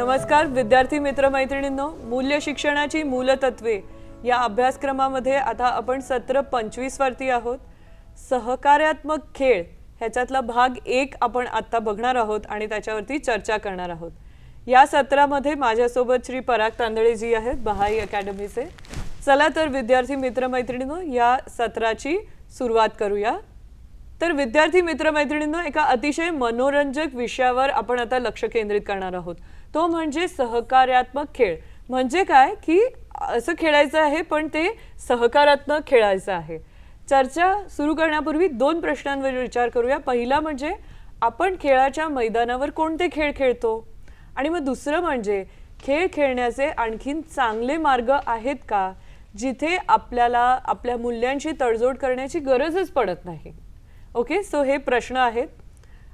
नमस्कार विद्यार्थी मित्रमैत्रिणींनो मूल्य शिक्षणाची मूलतत्वे या अभ्यासक्रमामध्ये आता आपण सत्र पंचवीस वरती आहोत. सहकार्यात्मक खेळ ह्याच्यातला भाग एक आपण आत्ता बघणार आहोत आणि त्याच्यावरती चर्चा करणार आहोत. या सत्रामध्ये माझ्यासोबत श्री पराग तांदळे जी आहेत बहाई अकॅडमीचे. चला तर विद्यार्थी मित्रमैत्रिणींनो या सत्राची सुरुवात करूया. तर विद्यार्थी मित्रमैत्रिणींनो एका अतिशय मनोरंजक विषयावर आपण आता लक्ष केंद्रित करणार आहोत. तो म्हणजे सहकार्यात्मक खेळ. म्हणजे काय? की असं खेळायचं आहे पण ते सहकारात्मक खेळायचं आहे. चर्चा सुरू करण्यापूर्वी दोन प्रश्नांवर विचार करूया. पहिला म्हणजे आपण खेळाच्या मैदानावर कोणते खेळ खेळतो? आणि मग दुसरं म्हणजे खेळ खेळण्याचे आणखीन चांगले मार्ग आहेत का? जिथे आपल्याला आपल्या मूल्यांशी तडजोड करण्याची गरजच पडत नाही. ओके? सो हे प्रश्न आहेत.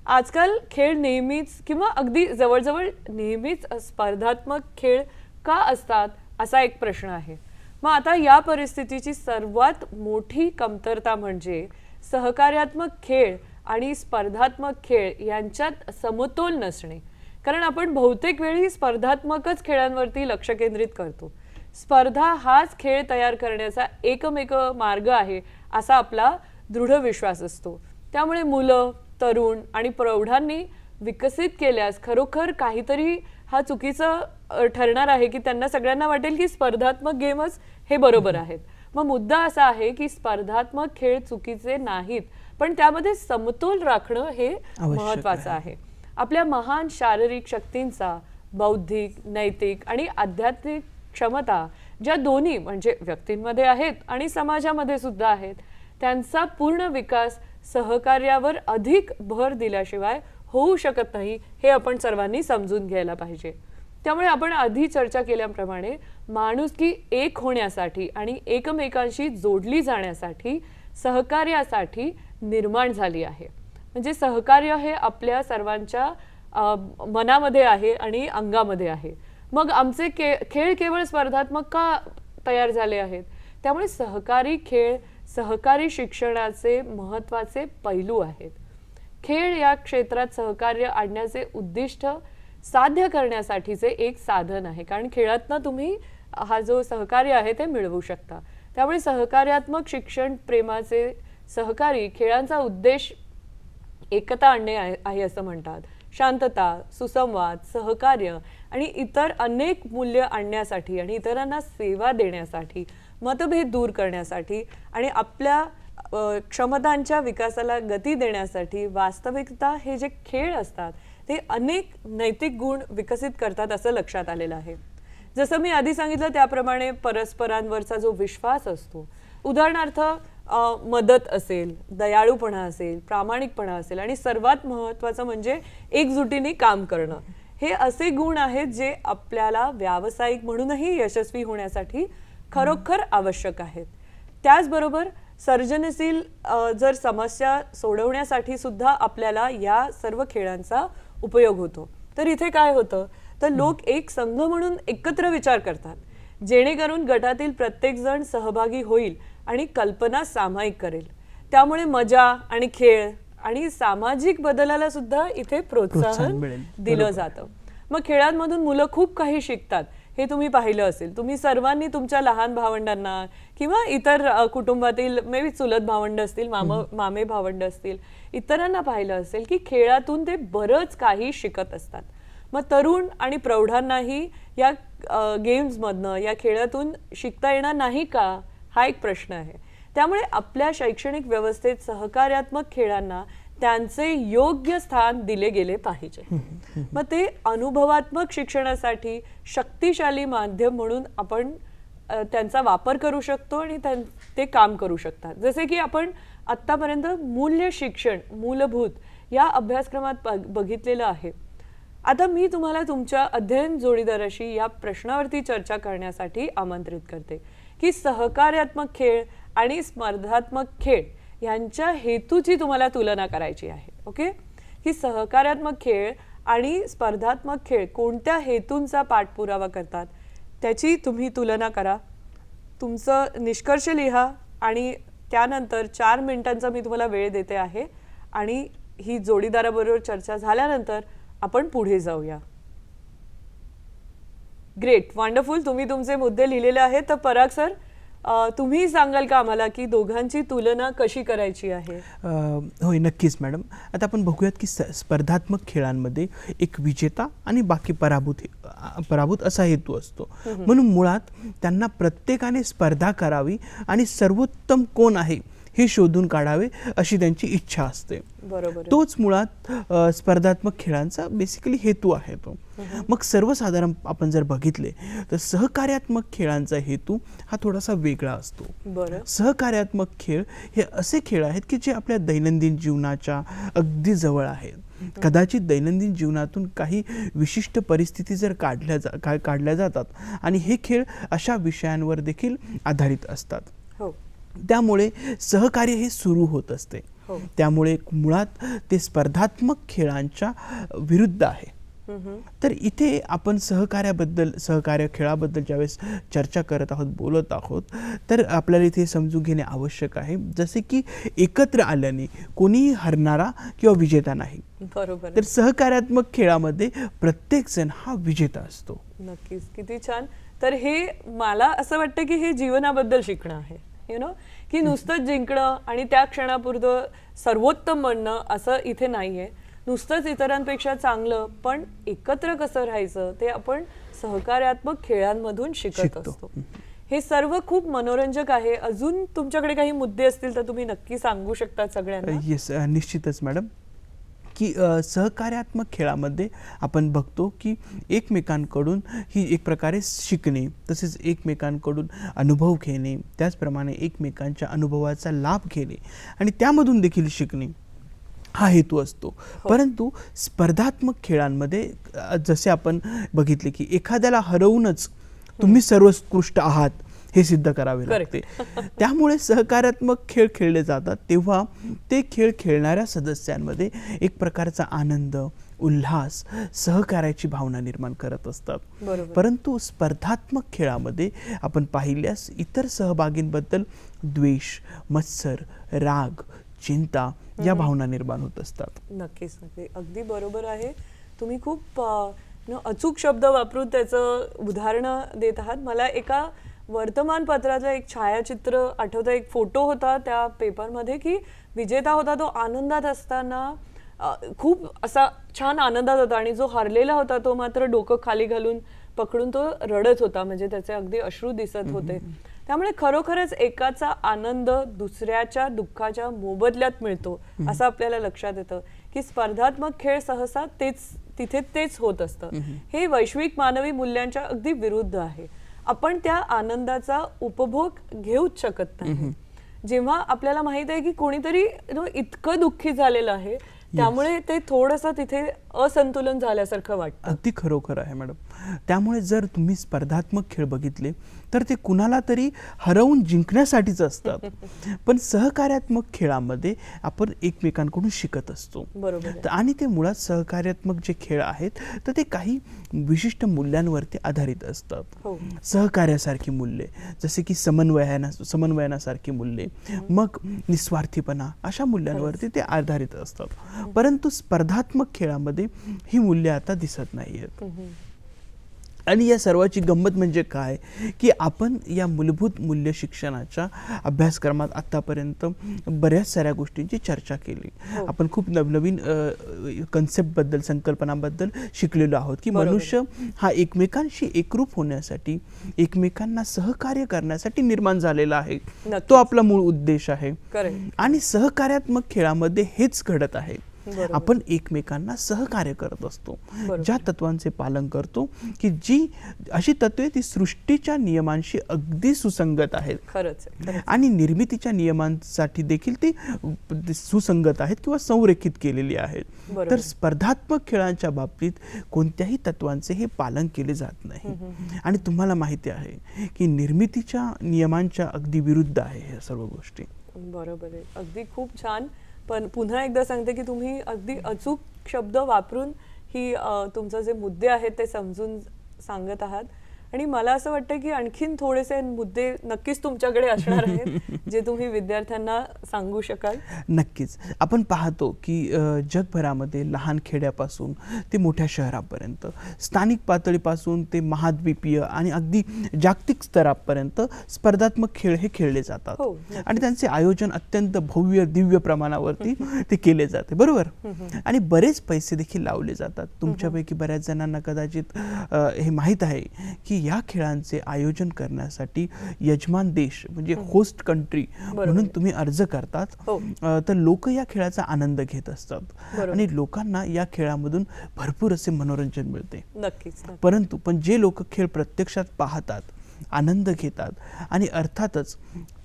आजकाल खेळ नेहमीच किंवा अगदी जवळजवळ नेहमीच स्पर्धात्मक खेळ का असतात असा एक प्रश्न आहे. मग आता या परिस्थितीची सर्वात मोठी कमतरता म्हणजे सहकार्यात्मक खेळ आणि स्पर्धात्मक खेळ यांच्यात समतोल नसणे. कारण आपण बहुतेक वेळी स्पर्धात्मकच खेळांवरती लक्ष केंद्रित करतो. स्पर्धा हाच खेळ तयार करण्याचा एकमेक मार्ग आहे असा आपला दृढ विश्वास असतो. त्यामुळे मुलं तरुण आणि प्रौढांनी विकसित केल्यास खरोखर काहीतरी हा चुकीचं ठरणार आहे की त्यांना सगळ्यांना वाटेल की स्पर्धात्मक गेमच हे बरोबर आहेत. मग मुद्दा असा आहे की स्पर्धात्मक खेळ चुकीचे नाहीत पण त्यामध्ये समतोल राखणं हे महत्वाचं आहे. आपल्या महान शारीरिक शक्तींचा बौद्धिक नैतिक आणि आध्यात्मिक क्षमता ज्या दोन्ही म्हणजे व्यक्तींमध्ये आहेत आणि समाजामध्ये सुद्धा आहेत त्यांचा पूर्ण विकास सहकार्यावर अधिक भर दिल्याशिवाय होऊ शकत नाही हे आपण सर्वांनी समजून घ्यायला पाहिजे. त्यामुळे आपण आधी चर्चा केल्याप्रमाणे माणुसकी एक होण्यासाठी आणि एकमेकांशी जोडली जाण्यासाठी सहकार्यासाठी निर्माण झाली आहे. म्हणजे सहकार्य हे आपल्या सर्वांच्या मनामध्ये आहे आणि अंगामध्ये आहे. मग आमचे के खेळ केवळ स्पर्धात्मक का तयार झाले आहेत? त्यामुळे सहकारी खेळ सहकारी शिक्षणाचे महत्त्वाचे पैलू आहेत. खेळ या क्षेत्रात सहकार्य आणण्याचे उद्दिष्ट साध्य करण्यासाठीचे एक साधन आहे. कारण खेळातनं तुम्ही हा जो सहकार्य आहे ते मिळवू शकता. त्यामुळे सहकार्यात्मक शिक्षण प्रेमाचे सहकारी खेळांचा उद्देश एकता आणणे आहे आहे असं म्हणतात. शांतता सुसंवाद सहकार्य आणि इतर अनेक मूल्य आणण्यासाठी आणि इतरांना सेवा देण्यासाठी मतभेद दूर करण्यासाठी आणि आपल्या क्षमतांच्या विकासाला गती देण्यासाठी वास्तविकता हे जे खेळ असतात ते अनेक नैतिक गुण विकसित करतात असं लक्षात आलेलं आहे. जसं मी आधी सांगितलं त्याप्रमाणे परस्परांवरचा जो विश्वास असतो उदाहरणार्थ मदत असेल दयाळूपणा असेल प्रामाणिकपणा असेल आणि सर्वात महत्त्वाचं म्हणजे एकजुटीने काम करणं. हे असे गुण आहेत जे आपल्याला व्यावसायिक म्हणूनही यशस्वी होण्यासाठी खरोखर आवश्यक आहेत. त्याचबरोबर सर्जनशील जर समस्या सोडवण्यासाठी सुद्धा आपल्याला या सर्व खेळांचा उपयोग होतो. तर इथे काय होतं? तर लोक एक संघ म्हणून एकत्र विचार करतात. जेणेकरून गटातील प्रत्येक जण सहभागी होईल आणि कल्पना सामायिक करेल. त्यामुळे मजा आणि खेळ आणि सामाजिक बदलाला सुद्धा इथे प्रोत्साहन. दिलं जातं. मग खेळांमधून मुलं खूप काही शिकतात. हे तुम्ही पाहिलं असेल. तुम्ही सर्वांनी तुमच्या लहान भावंडांना किंवा इतर कुटुंबातील मे बी चुलत भावंड असतील माम मामे भावंड असतील इतरांना पाहिलं असेल की खेळातून ते बरंच काही शिकत असतात. मग तरुण आणि प्रौढांनाही या गेम्समधनं या खेळातून शिकता येणार नाही का? हा एक प्रश्न आहे. त्यामुळे आपल्या शैक्षणिक व्यवस्थेत सहकार्यात्मक खेळांना त्यांचे योग्य स्थान दिले गेले पाहिजे. मग ते अनुभवात्मक शिक्षणासाठी शक्तिशाली माध्यम म्हणून आपण त्यांचा वापर करू शकतो आणि त्यां- ते काम करू शकतात. जसे की आपण आत्तापर्यंत मूल्य शिक्षण मूलभूत या अभ्यासक्रमात बघ- बघितलेलं आहे. आता मी तुम्हाला तुमच्या अध्ययन जोडीदाराशी या प्रश्नावरती चर्चा करण्यासाठी आमंत्रित करते की सहकार्यात्मक खेळ आणि स्पर्धात्मक खेळ यांच्या हेतूची तुम्हाला तुलना करायची आहे ओके? की सहकार्यात्मक खेळ आणि स्पर्धात्मक खेळ कोणत्या हेतूंचा पाठपुरावा करतात त्याची तुम्ही तुलना करा. तुमचं निष्कर्ष लिहा आणि त्यानंतर चार मिनिटांचा मी तुम्हाला वेळ देते आहे आणि ही जोडीदाराबरोबर चर्चा झाल्यानंतर आपण पुढे जाऊया. ग्रेट वंडरफुल तुम्ही तुमचे मुद्दे लिहिलेले आहेत. तर पराग सर तुम्ही सांगाल का आम्हाला की दोघांची तुलना कशी करायची आहे? होय नक्कीच मॅडम. आता आपण बघूयात की स्पर्धात्मक खेळांमध्ये एक विजेता आणि बाकी पराभूत पराभूत असा हेतू असतो. म्हणून मुळात त्यांना प्रत्येकाने स्पर्धा करावी आणि सर्वोत्तम कोण आहे हे शोधून काढावे अशी त्यांची इच्छा असते. बरोबर. तोच मुळात स्पर्धात्मक खेळांचा बेसिकली हेतू आहे तो. मग सर्वसाधारण आपण जर बघितले तर सहकार्यात्मक खेळांचा हेतू हा थोडासा वेगळा असतो. सहकार्यात्मक खेळ हे असे खेळ आहेत की जे आपल्या दैनंदिन जीवनाच्या अगदी जवळ आहेत. कदाचित दैनंदिन जीवनातून काही विशिष्ट परिस्थिती जर काढल्या जा का- काढल्या जातात आणि हे खेळ अशा विषयांवर देखील आधारित असतात. हो. त्यामुळे सहकार्य हे सुरू होत असते. हो. त्यामुळे मुळात ते स्पर्धात्मक खेळांच्या विरुद्ध आहे. तर इथे आपण सहकार्याबद्दल सहकार्य खेळाबद्दल ज्यावेळेस चर्चा करत आहोत बोलत आहोत तर आपल्याला इथे समजून घेणे आवश्यक आहे. जसे की एकत्र आल्याने कोणीही हरणारा किंवा विजेता नाही. बरोबर. आहे. तर सहकार्यात्मक खेळामध्ये प्रत्येक जण हा विजेता असतो. नक्कीच. किती छान. तर हे मला असं वाटतं की हे जीवनाबद्दल शिकणं आहे. यु नो की नुसतंच जिंकणं आणि त्या क्षणापुरतं सर्वोत्तम म्हणणं असं इथे नाहीये. नुसतंच इतरांपेक्षा चांगलं पण एकत्र कसं राहायचं ते आपण सहकार्यात्मक खेळांमधून शिकत. असतो. हे सर्व खूप मनोरंजक आहे. अजून तुमच्याकडे काही मुद्दे असतील तर तुम्ही नक्की सांगू शकता सगळ्यांना. येस निश्चितच मॅडम. की सहकार्यात्मक खेळामध्ये आपण बघतो की एकमेकांकडून ही एक प्रकारे शिकणे तसेच एकमेकांकडून अनुभव घेणे त्याचप्रमाणे एकमेकांच्या अनुभवाचा लाभ घेणे आणि त्यामधून देखील शिकणे. हा हेतू असतो. परंतु स्पर्धात्मक खेळांमध्ये जसे आपण बघितले की एखाद्याला हरवूनच तुम्ही सर्वोत्कृष्ट आहात हे सिद्ध करावे. लागते. त्यामुळे सहकार्यात्मक खेळ खेळले जातात तेव्हा ते खेळ खेळणाऱ्या सदस्यांमध्ये एक प्रकारचा आनंद उल्हास सहकार्याची भावना निर्माण करत असतात. परंतु स्पर्धात्मक खेळामध्ये आपण पाहिल्यास इतर सहभागींबद्दल द्वेष मत्सर राग चिंता या भावना निर्माण होत असतात. नक्कीच नक्की अगदी बरोबर आहे. तुम्ही खूप अचूक शब्द वापरून त्याचं उदाहरणं देत आहात. मला एका वर्तमानपत्राचं एक छायाचित्र आठवतं. एक फोटो होता त्या पेपरमध्ये की विजेता होता तो आनंदात असताना खूप असा छान आनंदात होता आणि जो हरलेला होता तो मात्र डोकं खाली घालून पकडून तो रडत होता म्हणजे त्याचे अगदी अश्रू दिसत होते. त्यामुळे खरोखरच एकाचा आनंद दुसऱ्याच्या दुःखाच्या मोबदल्यात मिळतो असं आपल्याला लक्षात येतं की स्पर्धात्मक खेळ सहसा तेच तिथे तेच होत असतं. हे वैश्विक मानवी मूल्यांच्या अगदी विरुद्ध आहे. आपण त्या आनंदाचा उपभोग घेऊच शकत नाही. जेव्हा आपल्याला माहीत आहे की कोणीतरी इतकं दुःखी झालेलं आहे त्यामुळे ते थोडंसं तिथे असंतुलन झाल्यासारखं वाटतं. अगदी खरोखर आहे मॅडम. त्यामुळे जर तुम्ही स्पर्धात्मक खेळ बघितले तर ते कुणाला तरी हरवून जिंकण्यासाठीच असतात. पण सहकार्यात्मक खेळामध्ये आपण एकमेकांकडून शिकत असतो. बरोबर आणि ते मुळात सहकार्यात्मक जे खेळ आहेत तर ते काही विशिष्ट मूल्यांवरती आधारित असतात. हो. सहकार्यासारखी मूल्ये जसे की समन्वयाना समन्वयनासारखी मूल्ये मग निस्वार्थीपणा अशा मूल्यांवरती ते आधारित असतात. परंतु स्पर्धात्मक खेळामध्ये ही मूल्ये आता दिसत नाही आहेत. आणि या सर्वाची गंमत म्हणजे काय की आपण या मूलभूत मूल्य शिक्षणाच्या अभ्यासक्रमात आतापर्यंत बऱ्याच साऱ्या गोष्टींची चर्चा केली हो. आपण खूप नवनवीन कन्सेप्टबद्दल संकल्पनाबद्दल शिकलेलो आहोत की. मनुष्य हा एकमेकांशी एकरूप होण्यासाठी एकमेकांना सहकार्य करण्यासाठी निर्माण झालेला आहे. तो आपला मूळ उद्देश आहे. आणि सहकार्यात्मक खेळामध्ये हेच घडत आहे. आपण एकमेकांना सहकार्य करत असतो. ज्या तत्वांचे पालन करतो की जी अशी तत्वे ती सृष्टीच्या नियमांशी अगदी सुसंगत आहेत. आणि निर्मितीच्या नियमांसाठी देखील ती सुसंगत आहेत किंवा संरेखित केलेली आहेत. तर स्पर्धात्मक खेळांच्या बाबतीत कोणत्याही तत्वांचे हे पालन केले जात नाही. आणि तुम्हाला माहिती आहे की निर्मितीच्या नियमांच्या अगदी विरुद्ध आहे ह्या सर्व गोष्टी. बरोबर आहे. अगदी खूप छान. पण पुन्हा एकदा सांगते की तुम्ही अगदी अचूक शब्द वापरून ही तुमचं जे मुद्दे आहेत ते समजून सांगत आहात. आणि मला असं वाटतं की आणखीन थोडेसे मुद्दे नक्कीच तुमच्याकडे असणार आहेत जे तुम्ही विद्यार्थ्यांना सांगू शकाल. नक्कीच. आपण पाहतो की जगभरामध्ये लहान खेड्यापासून ते मोठ्या शहरापर्यंत स्थानिक पातळीपासून ते महाद्वीपीय आणि अगदी जागतिक स्तरापर्यंत स्पर्धात्मक खेळ हे खेळले जातात. हो. आणि त्यांचे आयोजन अत्यंत भव्य दिव्य प्रमाणावरती ते केले जाते. बरोबर? आणि बरेच पैसे देखील लावले जातात. तुमच्यापैकी बऱ्याच जणांना कदाचित हे माहीत आहे की या खेळांचे आयोजन करण्यासाठी यजमान देश म्हणजे होस्ट कंट्री. म्हणून तुम्ही अर्ज करतात हो. तर लोक या खेळाचा आनंद घेत असतात. आणि लोकांना या खेळामधून भरपूर असे मनोरंजन मिळते. परंतु पण जे लोक खेळ प्रत्यक्षात पाहतात आनंद घेतात आणि अर्थातच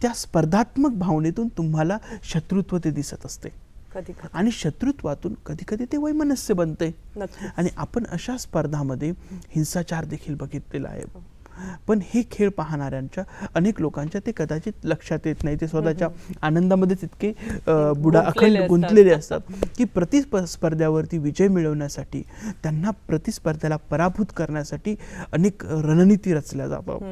त्या स्पर्धात्मक भावनेतून तुम्हाला शत्रुत्व ते दिसत असते कधी आणि शत्रुत्वातून कधी कधी ते वैमनस्य बनते आणि आपण अशा स्पर्धामध्ये हिंसाचार देखील बघितलेला आहे. पण हे खेळ पाहणाऱ्यांच्या अनेक लोकांच्या ते कदाचित लक्षात येत नाही. ते स्वतःच्या आनंदामध्ये तितके बुडा अखंड. गुंतलेले असतात की प्रतिस्पर्ध्यावरती विजय मिळवण्यासाठी त्यांना प्रतिस्पर्ध्याला पराभूत करण्यासाठी अनेक रणनीती रचल्या जातात.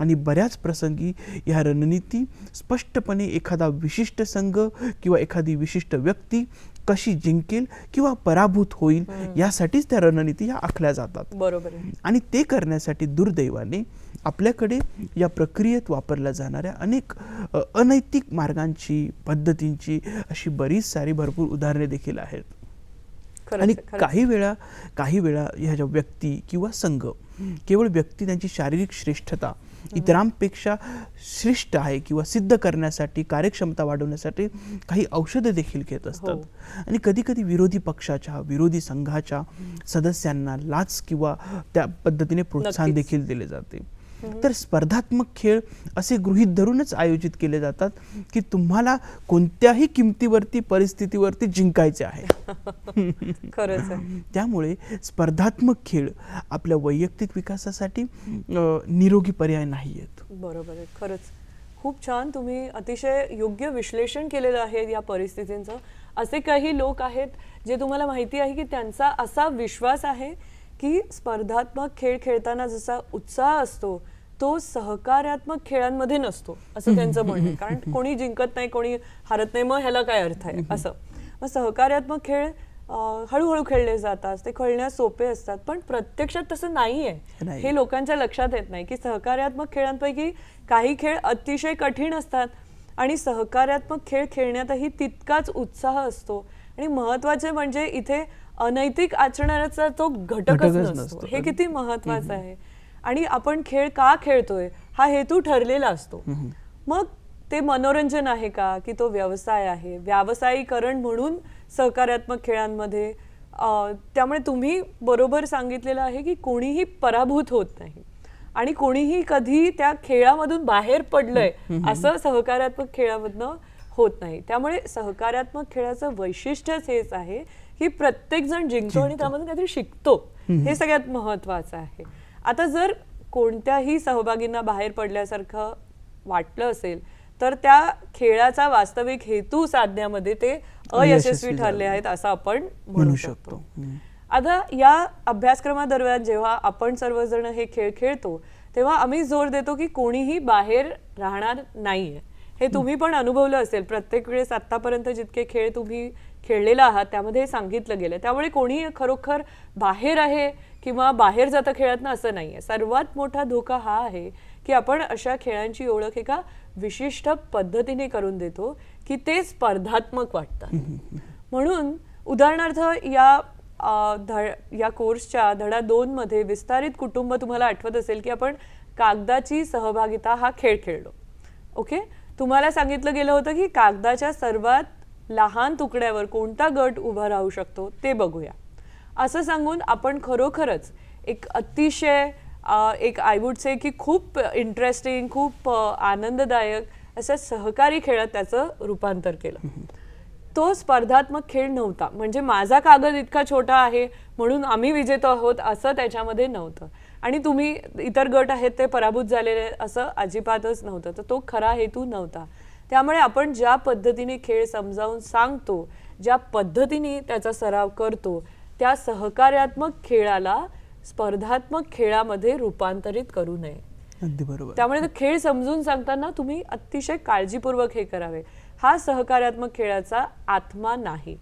आणि बऱ्याच प्रसंगी ह्या रणनीती स्पष्टपणे एखादा विशिष्ट संघ किंवा एखादी विशिष्ट व्यक्ती कशी जिंकेल किंवा पराभूत होईल यासाठीच त्या रणनीती ह्या आखल्या जातात. बरोबर आणि ते करण्यासाठी दुर्दैवाने आपल्याकडे या प्रक्रियेत वापरल्या जाणाऱ्या अनेक अनैतिक मार्गांची पद्धतींची अशी बरीच सारी भरपूर उदाहरणे देखील आहेत. आणि काही वेळा काही वेळा ह्या ज्या व्यक्ती किंवा संघ केवळ व्यक्ती त्यांची शारीरिक श्रेष्ठता इतरांपेक्षा श्रेष्ठ आहे किंवा सिद्ध करण्यासाठी कार्यक्षमता वाढवण्यासाठी काही औषधं देखील घेत हो. असतात आणि कधी कधी विरोधी पक्षाच्या विरोधी संघाच्या सदस्यांना लाच किंवा त्या पद्धतीने प्रोत्साहन. देखील दिले जाते तर स्पर्धात्मक खेळ असे गृहीत धरूनच आयोजित केले जातात की तुम्हाला कोणत्याही किमतीवरती परिस्थितीवरती जिंकायचे आहे. खरंच त्यामुळे स्पर्धात्मक खेळ आपल्या वैयक्तिक विकासासाठी निरोगी पर्याय नाही आहेत बरोबर आहे. खरंच. खूप छान तुम्ही अतिशय योग्य विश्लेषण केलेलं आहे या परिस्थितींचं. असे काही लोक आहेत जे तुम्हाला माहिती आहे की त्यांचा असा विश्वास आहे की स्पर्धात्मक खेळ खेळताना जसा उत्साह असतो तो सहकार्यात्मक खेळांमध्ये नसतो असं त्यांचं म्हणणं. कारण कोणी जिंकत नाही कोणी हारत नाही मग ह्याला काय अर्थ आहे असं मग सहकार्यात्मक खेळ हळूहळू खेळले जातात ते खेळण्यास सोपे असतात पण प्रत्यक्षात तसं नाही आहे. हे लोकांच्या लक्षात येत नाही की सहकार्यात्मक खेळांपैकी काही खेळ अतिशय कठीण असतात आणि सहकार्यात्मक खेळ खेळण्यातही तितकाच उत्साह असतो आणि महत्त्वाचे म्हणजे इथे अनैतिक आचरणाचा तो घटकच नसतो. हे किती महत्वाचं आहे. आणि आपण खेळ का खेळतोय हा हेतू ठरलेला असतो. मग ते मनोरंजन आहे का? की तो व्यवसाय आहे? व्यावसायीकरण म्हणून सहकार्यात्मक खेळांमध्ये त्यामुळे तुम्ही बरोबर सांगितलेलं आहे की कोणीही पराभूत होत नाही. आणि कोणीही कधी त्या खेळामधून बाहेर पडलंय असं सहकार्यात्मक खेळामधनं होत नाही. त्यामुळे सहकार्यात्मक खेळाचं वैशिष्ट्यच हेच आहे की प्रत्येक जण जिंकतो आणि त्यामधून काहीतरी शिकतो. हे सगळ्यात महत्वाचं आहे. आता जर कोणत्याही सहभागींना बाहेर पडल्यासारखं वाटलं असेल तर त्या खेळाचा वास्तविक हेतू साधण्यामध्ये ते अयशस्वी ठरले. आहेत असं आपण म्हणू शकतो. आता या अभ्यासक्रमादरम्यान जेव्हा आपण सर्वजण हे खेळ खेळतो तेव्हा आम्ही जोर देतो की कोणीही बाहेर राहणार नाहीये. हे तुम्ही पण अनुभवलं असेल. प्रत्येक वेळेस आतापर्यंत जितके खेळ तुम्ही खेळलेला आहात त्यामध्ये सांगितलं गेलं. त्यामुळे कोणी खरोखर बाहेर आहे किंवा बाहेर जात खेळत ना असं नाही आहे सर्वात मोठा धोका हा आहे की आपण अशा खेळांची ओळख एका विशिष्ट पद्धतीने करून देतो की ते स्पर्धात्मक वाटतात. म्हणून उदाहरणार्थ या धड या कोर्सच्या धडा दोन मध्ये विस्तारित कुटुंब तुम्हाला आठवत असेल की आपण कागदाची सहभागिता हा खेळ खेळलो. ओके? तुम्हाला सांगितलं गेलं होतं की कागदाच्या सर्वात लहान तुकड्यावर कोणता गट उभा राहू शकतो ते बघूया. असं सांगून आपण खरोखरच एक अतिशय एक आय वुड से की खूप इंटरेस्टिंग खूप आनंददायक असं सहकारी खेळात त्याचं रूपांतर केलं. तो स्पर्धात्मक खेळ नव्हता. म्हणजे माझा कागद इतका छोटा आहे म्हणून आम्ही विजेतो आहोत असं त्याच्यामध्ये नव्हतं. आणि तुम्ही इतर गट आहेत ते पराभूत झालेले असं अजिबातच नव्हतं. तर तो खरा हेतू नव्हता. त्यामुळे आपण ज्या पद्धतीने खेळ समजावून सांगतो ज्या पद्धतीने त्याचा सराव करतो त्या सहकार्यात्मक खेळाला स्पर्धात्मक खेळामध्ये रूपांतरित करू नये. अगदी बरोबर. त्यामुळे खेळ समजून सांगताना तुम्ही अतिशय काळजीपूर्वक हे करावे. हा सहकार्यात्मक खेळाचा आत्मा नाही.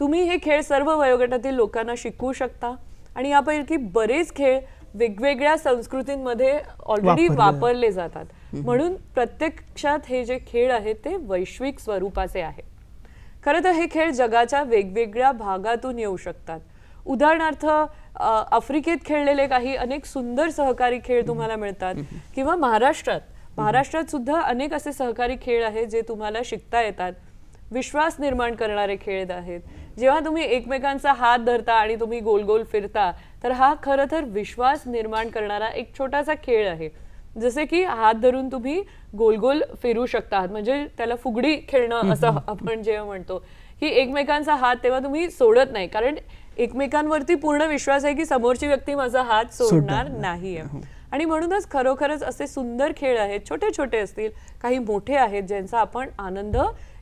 तुम्ही हे खेळ सर्व वयोगटातील लोकांना शिकवू शकता आणि यापैकी बरेच खेळ वेगवेगळ्या संस्कृतींमध्ये ऑलरेडी वापरले जातात. म्हणून प्रत्यक्षात हे जे खेळ आहेत ते वैश्विक स्वरूपाचे आहेत. खरं तर हे खेळ जगाच्या वेगवेगळ्या भागातून येऊ शकतात. उदाहरणार्थ आफ्रिकेत खेळलेले काही अनेक सुंदर सहकारी खेळ तुम्हाला मिळतात किंवा महाराष्ट्रात. महाराष्ट्रात सुद्धा अनेक असे सहकारी खेळ आहेत जे तुम्हाला शिकता येतात. विश्वास निर्माण करणारे खेळ आहेत. जेव्हा तुम्ही एकमेकांचा हात धरता आणि तुम्ही गोल गोल फिरता तर हा खरं तर विश्वास निर्माण करणारा एक छोटासा खेळ आहे. जसे की हात धरून तुम्ही गोल गोल फिरू शकता म्हणजे त्याला फुगडी खेळणं असं आपण जेव्हा म्हणतो. की एकमेकांचा हात तेव्हा तुम्ही सोडत नाही. कारण एकमेकांवरती पूर्ण विश्वास आहे की समोरची व्यक्ती माझा हात सोडणार नाहीये. आणि म्हणूनच खरोखरच असे सुंदर खेळ आहेत छोटे छोटे असतील काही मोठे आहेत ज्यांचा आपण आनंद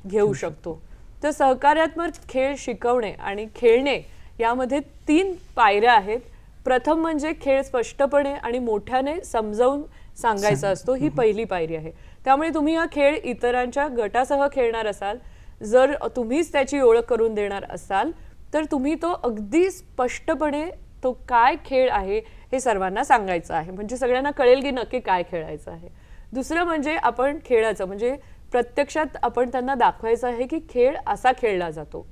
घेऊ शकतो. तर सहकार्यात्मक खेळ शिकवणे आणि खेळणे यामध्ये तीन पायऱ्या आहेत. प्रथम म्हणजे खेळ स्पष्टपणे आणि मोठ्याने समजावून सांगायचा असतो ही पहिली पायरी आहे. त्यामुळे तुम्ही हा खेळ इतरांच्या गटासह खेळणार असाल. जर तुम्हीच त्याची ओळख करून देणार असाल तर तुम्ही तो अगदी स्पष्टपणे तो काय खेळ आहे हे सर्वांना सांगायचं आहे. म्हणजे सगळ्यांना कळेल की नक्की काय खेळायचं आहे. दुसरं म्हणजे आपण खेळाचं म्हणजे प्रत्यक्षात आपण त्यांना दाखवायचं आहे की खेळ असा खेळला जातो.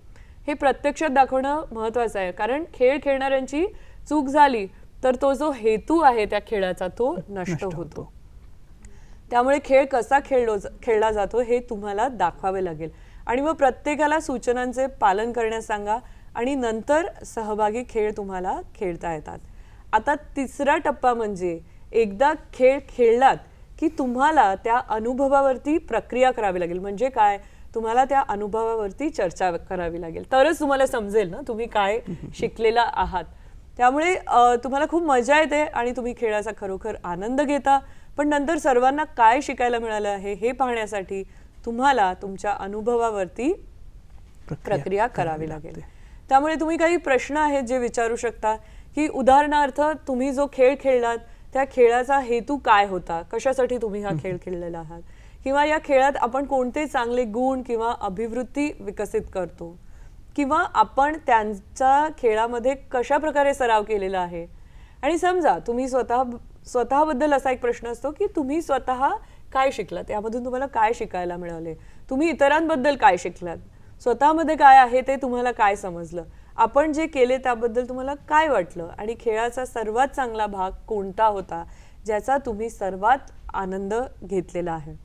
हे प्रत्यक्षात दाखवणं महत्वाचं आहे. कारण खेळ खेळणाऱ्यांची चूक झाली तर तो जो हेतू आहे त्या खेळाचा तो नष्ट होतो. त्यामुळे खेळ कसा खेळलो खेळला जातो हे तुम्हाला दाखवावे लागेल. आणि मग प्रत्येकाला सूचनांचे पालन करण्यास सांगा आणि नंतर सहभागी खेळ तुम्हाला खेळता येतात. आता तिसरा टप्पा म्हणजे एकदा खेळ खेळलात की तुम्हाला त्या अनुभवावरती प्रक्रिया करावी लागेल. म्हणजे काय? तुम्हाला त्या अनुभवावरती चर्चा करावी लागेल. तरच तुम्हाला समजेल ना तुम्ही काय शिकलेला आहात. त्यामुळे तुम्हाला खूप मजा येते आणि तुम्ही खेळाचा खरोखर आनंद घेता. पण नंतर सर्वांना काय शिकायला मिळालं आहे हे पाहण्यासाठी तुम्हाला तुमच्या अनुभवावरती प्रक्रिया करावी लागेल. त्यामुळे तुम्ही काही प्रश्न आहेत जे विचारू शकता की उदाहरणार्थ तुम्ही जो खेळ खेळलात त्या खेळाचा हेतू काय होता? कशासाठी तुम्ही हा खेळ खेळलेला आहात? किंवा या खेळात आपण कोणते चांगले गुण किंवा अभिवृत्ती विकसित करतो? किंवा आपण त्यांच्या खेळामध्ये कशा प्रकारे सराव केलेला आहे? आणि समजा तुम्ही स्वतः स्वतःबद्दल असा एक प्रश्न असतो की तुम्ही स्वतः काय शिकलात? यामधून तुम्हाला काय शिकायला मिळाले? तुम्ही इतरांबद्दल काय शिकलात? स्वतःमध्ये काय आहे ते तुम्हाला काय समजलं? आपण जे केले त्याबद्दल तुम्हाला काय वाटलं? आणि खेळाचा सर्वात चांगला भाग कोणता होता? ज्याचा तुम्ही सर्वात आनंद घेतलेला आहे?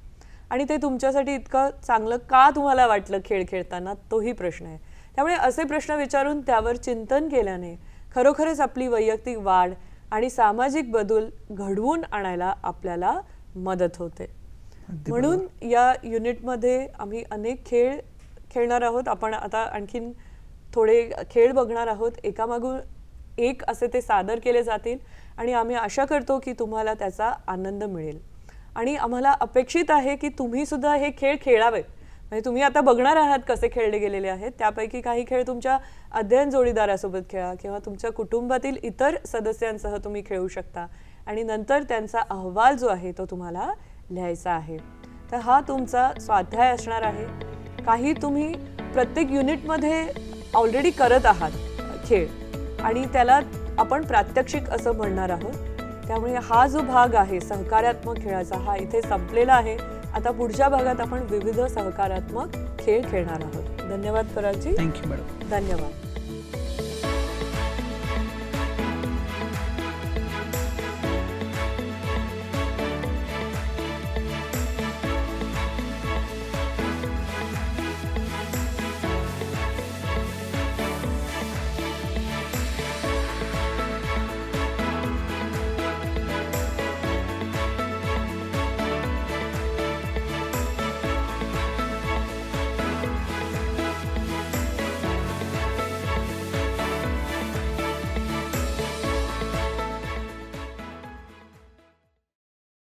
आणि ते तुमच्यासाठी इतकं चांगलं का तुम्हाला वाटलं खेळ खेळताना? तोही प्रश्न आहे. त्यामुळे असे प्रश्न विचारून त्यावर चिंतन केल्याने खरोखरच आपली वैयक्तिक वाढ आणि सामाजिक बदल घडवून आणायला आपल्याला मदत होते. म्हणून या युनिटमध्ये आम्ही अनेक खेळ खेळणार आहोत. आपण आता आणखीन थोडे खेळ बघणार आहोत. एकामागून एक असे ते सादर केले जातील आणि आम्ही आशा करतो की तुम्हाला त्याचा आनंद मिळेल. आणि आम्हाला अपेक्षित आहे की तुम्ही सुद्धा हे खेळ खेळावेत. म्हणजे तुम्ही आता बघणार आहात कसे खेळले गेलेले आहेत. त्यापैकी काही खेळ तुमच्या अध्ययन जोडीदारासोबत खेळा किंवा तुमच्या कुटुंबातील इतर सदस्यांसह तुम्ही खेळू शकता. आणि नंतर त्यांचा अहवाल जो आहे तो तुम्हाला लिहायचा आहे. तर हा तुमचा स्वाध्याय असणार आहे. काही तुम्ही प्रत्येक युनिटमध्ये ऑलरेडी करत आहात खेळ. आणि त्याला आपण प्रात्यक्षिक असं म्हणणार आहोत. त्यामुळे हा जो भाग आहे सहकार्यात्मक खेळाचा हा इथे संपलेला आहे. आता पुढच्या भागात आपण विविध सहकारात्मक खेळ खेळणार आहोत. धन्यवाद परागजी थँक्यू मॅडम धन्यवाद.